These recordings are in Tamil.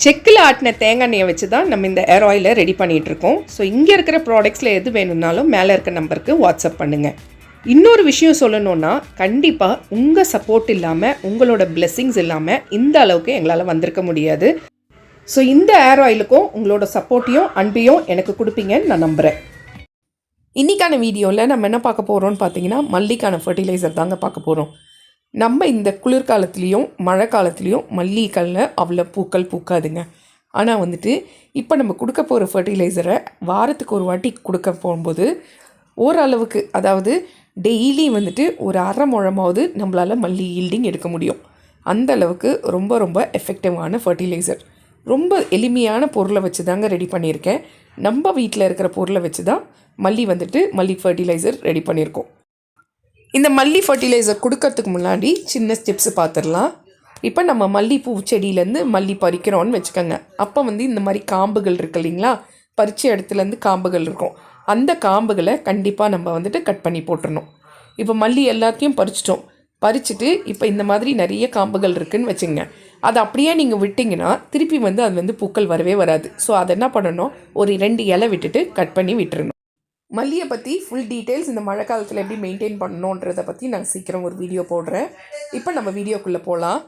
செக்கில் ஆட்டின தேங்காய் எண்ணெயை வச்சு தான் நம்ம இந்த ஏர் ஆயிலை ரெடி பண்ணிகிட்ருக்கோம். இருக்கோம் ஸோ இங்கே இருக்கிற ப்ராடக்ட்ஸில் எது வேணும்னாலும் மேலே இருக்க நம்பருக்கு வாட்ஸ்அப் பண்ணுங்கள் இன்னொரு விஷயம் சொல்லணும்னா கண்டிப்பாக உங்கள் சப்போர்ட் இல்லாமல் உங்களோட பிளெஸ்ஸிங்ஸ் இல்லாமல் இந்த அளவுக்கு எங்களால் வந்திருக்க முடியாது. ஸோ இந்த ஏர் ஆயிலுக்கும் உங்களோட சப்போர்ட்டையும் அன்பையும் எனக்கு கொடுப்பீங்கன்னு நான் நம்புகிறேன் இன்றைக்கான வீடியோவில் நம்ம என்ன பார்க்க போகிறோம்னு பார்த்தீங்கன்னா மல்லிக்கான ஃபர்டிலைசர் தாங்க பார்க்க போகிறோம் நம்ம இந்த குளிர்காலத்துலேயும் மழை காலத்துலேயும் மல்லிகைகளில் அவ்வளோ பூக்கள் பூக்காதுங்க. ஆனால் வந்துட்டு இப்போ நம்ம கொடுக்க போகிற ஃபர்டிலைசரை வாரத்துக்கு ஒரு வாட்டி கொடுக்க போகும்போது ஓரளவுக்கு அதாவது டெய்லி வந்துட்டு ஒரு அரை முழமாவது நம்மளால் மல்லி ஈல்டிங் எடுக்க முடியும். அந்த அளவுக்கு ரொம்ப ரொம்ப எஃபெக்டிவான ஃபர்டிலைசர் ரொம்ப எளிமையான பொருளை வச்சு தாங்க ரெடி பண்ணியிருக்கேன். நம்ம வீட்டில் இருக்கிற பொருளை வச்சு தான் மல்லி வந்துட்டு மல்லி ஃபர்டிலைசர் ரெடி பண்ணியிருக்கோம். இந்த மல்லி ஃபர்டிலைசர் கொடுக்கறதுக்கு முன்னாடி சின்ன ஸ்டெப்ஸ் பார்த்துடலாம் இப்போ நம்ம மல்லிப்பூ செடியிலேருந்து மல்லி பறிக்கிறோன்னு வச்சுக்கோங்க. அப்போ வந்து இந்த மாதிரி காம்புகள் இருக்கு இல்லைங்களா? பறிச்ச இடத்துலேருந்து காம்புகள் இருக்கும். அந்த காம்புகளை கண்டிப்பாக நம்ம வந்துட்டு கட் பண்ணி போட்டுடணும் இப்போ மல்லி எல்லாத்தையும் பறிச்சிட்டோம். பறிச்சுட்டு இப்போ இந்த மாதிரி நிறைய காம்புகள் இருக்குதுன்னு வச்சுங்க அதை அப்படியே நீங்கள் விட்டிங்கன்னா திருப்பி வந்து அது வந்து பூக்கள் வரவே வராது. ஸோ அதை என்ன பண்ணணும்? ஒரு ரெண்டு இலை விட்டுட்டு கட் பண்ணி விட்டுருணும் மல்லியை பற்றி ஃபுல் டீட்டெயில்ஸ் இந்த மழை காலத்தில் எப்படி மெயின்டைன் பண்ணணுன்றதை பற்றி நான் சீக்கிரம் ஒரு வீடியோ போடுறேன். இப்போ நம்ம வீடியோக்குள்ளே போகலாம்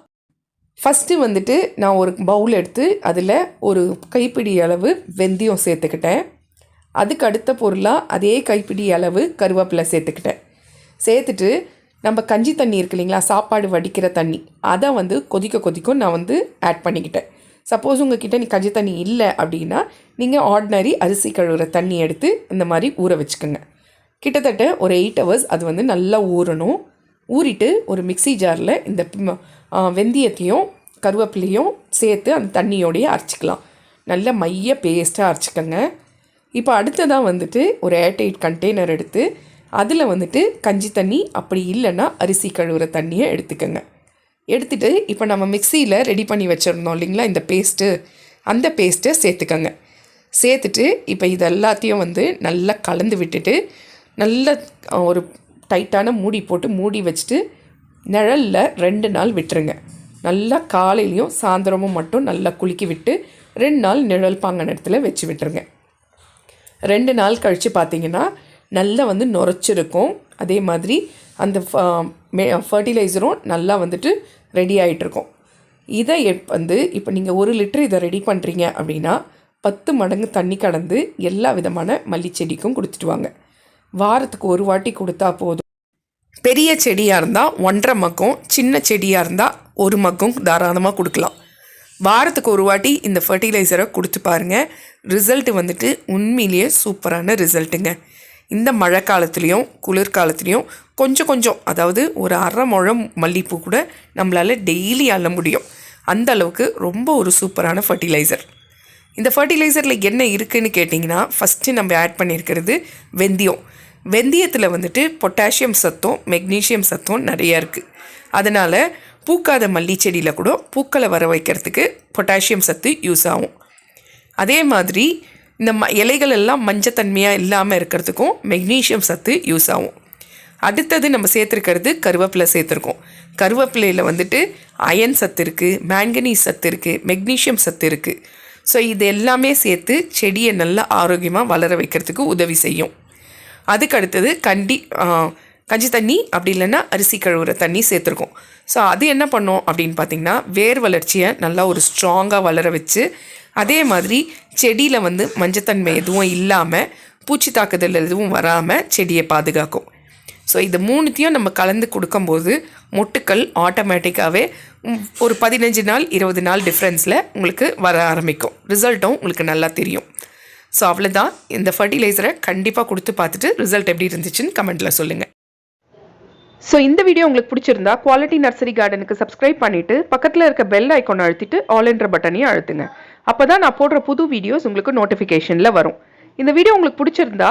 ஃபஸ்ட்டு வந்துட்டு நான் ஒரு பவுல் எடுத்து அதில் ஒரு கைப்பிடி அளவு வெந்தயம் சேர்த்துக்கிட்டேன். அதுக்கு அடுத்த பொருளாக அதே கைப்பிடி அளவு கருவேப்பிலை சேர்த்துக்கிட்டேன். சேர்த்துட்டு நம்ம கஞ்சி தண்ணி இருக்கு இல்லைங்களா சாப்பாடு வடிக்கிற தண்ணி அதை வந்து கொதிக்க கொதிக்கும் நான் வந்து ஆட் பண்ணிக்கிட்டேன். சப்போஸ் உங்ககிட்ட நீ கஞ்சி தண்ணி இல்லை அப்படின்னா நீங்கள் ஆர்டினரி அரிசி கழுவுற தண்ணி எடுத்து இந்த மாதிரி ஊற வச்சுக்கோங்க. கிட்டத்தட்ட ஒரு எயிட் ஹவர்ஸ் அது வந்து நல்லா ஊறணும். ஊறிட்டு ஒரு மிக்ஸி ஜாரில் இந்த வெந்தயத்தையும் கருவேப்பிலையும் சேர்த்து அந்த தண்ணியோடையே அரைச்சிக்கலாம். நல்ல மைய பேஸ்ட்டாக அரைச்சிக்கோங்க. இப்போ அடுத்ததாக வந்துட்டு ஒரு ஏர்டைட் கண்டெய்னர் எடுத்து அதில் வந்துட்டு கஞ்சி தண்ணி அப்படி இல்லைன்னா அரிசி கழுவுற தண்ணியை எடுத்துக்கோங்க. எடுத்துகிட்டு இப்போ நம்ம மிக்சியில் ரெடி பண்ணி வச்சுருந்தோம் இல்லைங்களா? இந்த பேஸ்ட்டு அந்த பேஸ்ட்டை சேர்த்துக்கோங்க. சேர்த்துட்டு இப்போ இது எல்லாத்தையும் வந்து நல்லா கலந்து விட்டுட்டு நல்ல ஒரு டைட்டான மூடி போட்டு மூடி வச்சுட்டு நிழலில் ரெண்டு நாள் விட்டுருங்க. நல்லா காலையிலையும் சாயந்தரமும் மட்டும் நல்லா குலுக்கி விட்டு ரெண்டு நாள் நிழல் பாங்கான இடத்துல வச்சு விட்டுருங்க. ரெண்டு நாள் கழித்து பார்த்தீங்கன்னா நல்லா வந்து நுரைச்சிருக்கும். அதே மாதிரி அந்த ஃபர்டிலைசரும் நல்லா வந்துட்டு ரெடி ஆகிட்டுருக்கும் இதை எப் வந்து இப்போ நீங்கள் ஒரு லிட்டர் இதை ரெடி பண்ணுறீங்க அப்படின்னா பத்து மடங்கு தண்ணி கலந்து எல்லா விதமான மல்லி செடிக்கும் கொடுத்துட்டு வாங்க. வாரத்துக்கு ஒரு வாட்டி கொடுத்தா போதும். பெரிய செடியாக இருந்தால் ஒன்றரை மக்கும் சின்ன செடியாக இருந்தால் ஒரு மக்கும் தாராளமாக கொடுக்கலாம். வாரத்துக்கு ஒரு வாட்டி இந்த ஃபர்டிலைசரை கொடுத்து பாருங்கள் ரிசல்ட் வந்துட்டு உண்மையிலேயே சூப்பரான ரிசல்ட்டுங்க இந்த மழை காலத்துலேயும் குளிர்காலத்துலேயும் கொஞ்சம் கொஞ்சம் அதாவது ஒரு அரை முழம் மல்லிப்பூ கூட நம்மளால் டெய்லி அள்ள முடியும். அந்த அளவுக்கு ரொம்ப ஒரு சூப்பரான ஃபர்டிலைசர் இந்த ஃபர்டிலைசரில் என்ன இருக்குதுன்னு கேட்டிங்கன்னா ஃபஸ்ட்டு நம்ம ஆட் பண்ணியிருக்கிறது வெந்தயம். வெந்தயத்தில் வந்துட்டு பொட்டாசியம் சத்தும் மெக்னீஷியம் சத்தும் நிறையா இருக்குது அதனால் பூக்காத மல்லி செடியில் கூட பூக்களை வர வைக்கிறதுக்கு பொட்டாசியம் சத்து யூஸ் ஆகும். அதே மாதிரி இந்த ம இலைகள் எல்லாம் மஞ்சத்தன்மையாக இல்லாமல் இருக்கிறதுக்கும் மெக்னீஷியம் சத்து யூஸ் ஆகும். அடுத்தது நம்ம சேர்த்துருக்கிறது கருவேப்பிலை சேர்த்துருக்கோம். கருவேப்பிலையில் வந்துட்டு அயன் சத்து இருக்குது மேங்கனீஸ் சத்து இருக்குது மெக்னீஷியம் சத்து இருக்குது ஸோ இது எல்லாமே சேர்த்து செடியை நல்லா ஆரோக்கியமாக வளர வைக்கிறதுக்கு உதவி செய்யும். அதுக்கு அடுத்தது கண்டி கஞ்சி தண்ணி அப்படி இல்லைன்னா அரிசி கழுவுற தண்ணி சேர்த்துருக்கோம். ஸோ அது என்ன பண்ணோம் அப்படின்னு பார்த்தீங்கன்னா வேர் வளர்ச்சியை நல்லா ஒரு ஸ்ட்ராங்காக வளர வச்சு அதே மாதிரி செடியில் வந்து மஞ்சத்தன்மை எதுவும் இல்லாமல் பூச்சி தாக்குதல் எதுவும் வராமல் செடியை பாதுகாக்கும். ஸோ இது மூணுத்தையும் நம்ம கலந்து கொடுக்கும்போது மொட்டுக்கள் ஆட்டோமேட்டிக்காகவே ஒரு பதினஞ்சு நாள் இருபது நாள் டிஃப்ரென்ஸில் உங்களுக்கு வர ஆரம்பிக்கும். ரிசல்ட்டும் உங்களுக்கு நல்லா தெரியும். ஸோ அவ்வளோதான் இந்த ஃபர்டிலைசரை கண்டிப்பாக கொடுத்து பார்த்துட்டு ரிசல்ட் எப்படி இருந்துச்சுன்னு கமெண்ட்டில் சொல்லுங்கள் ஸோ இந்த வீடியோ உங்களுக்கு பிடிச்சிருந்தா குவாலிட்டி நர்சரி கார்டனுக்கு சப்ஸ்கிரைப் பண்ணிட்டு பக்கத்தில் இருக்க பெல் ஐக்கான் அழுத்திட்டு ஆல் என்ற பட்டனையும் அழுத்துங்க. அப்போ தான் நான் போடுற புது வீடியோஸ் உங்களுக்கு நோட்டிஃபிகேஷனில் வரும். இந்த வீடியோ உங்களுக்கு பிடிச்சிருந்தா